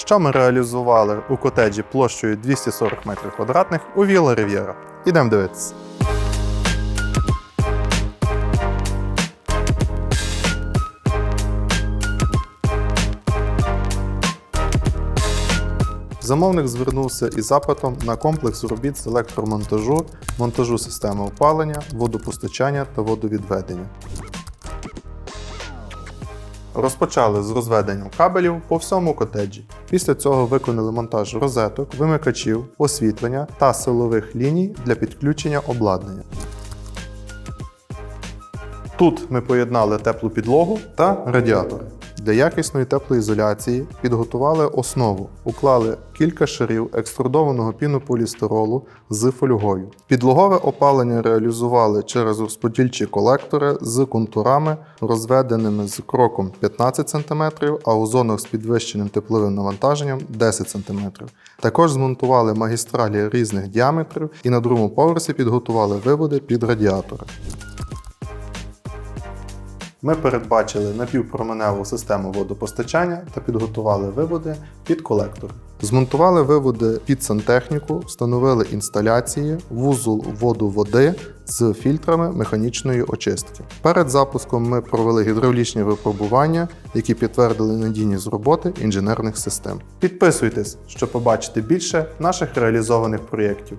що ми реалізували у котеджі площею 240 метрів квадратних у Віла Рів'єра. Ідемо дивитися. Замовник звернувся із запитом на комплекс робіт з електромонтажу, монтажу системи опалення, водопостачання та водовідведення. Розпочали з розведенням кабелів по всьому котеджі. Після цього виконали монтаж розеток, вимикачів, освітлення та силових ліній для підключення обладнання. Тут ми поєднали теплу підлогу та радіатори. Для якісної теплоізоляції підготували основу, уклали кілька шарів екструдованого пінополістиролу з фольгою. Підлогове опалення реалізували через розподільчі колектори з контурами, розведеними з кроком 15 см, а у зонах з підвищеним тепловим навантаженням 10 см. Також змонтували магістралі різних діаметрів і на другому поверсі підготували виводи під радіатори. Ми передбачили напівпроменеву систему водопостачання та підготували виводи під колектори. Змонтували виводи під сантехніку, встановили інсталяції, вузол воду води з фільтрами механічної очистки. Перед запуском ми провели гідравлічні випробування, які підтвердили надійність роботи інженерних систем. Підписуйтесь, щоб побачити більше наших реалізованих проєктів.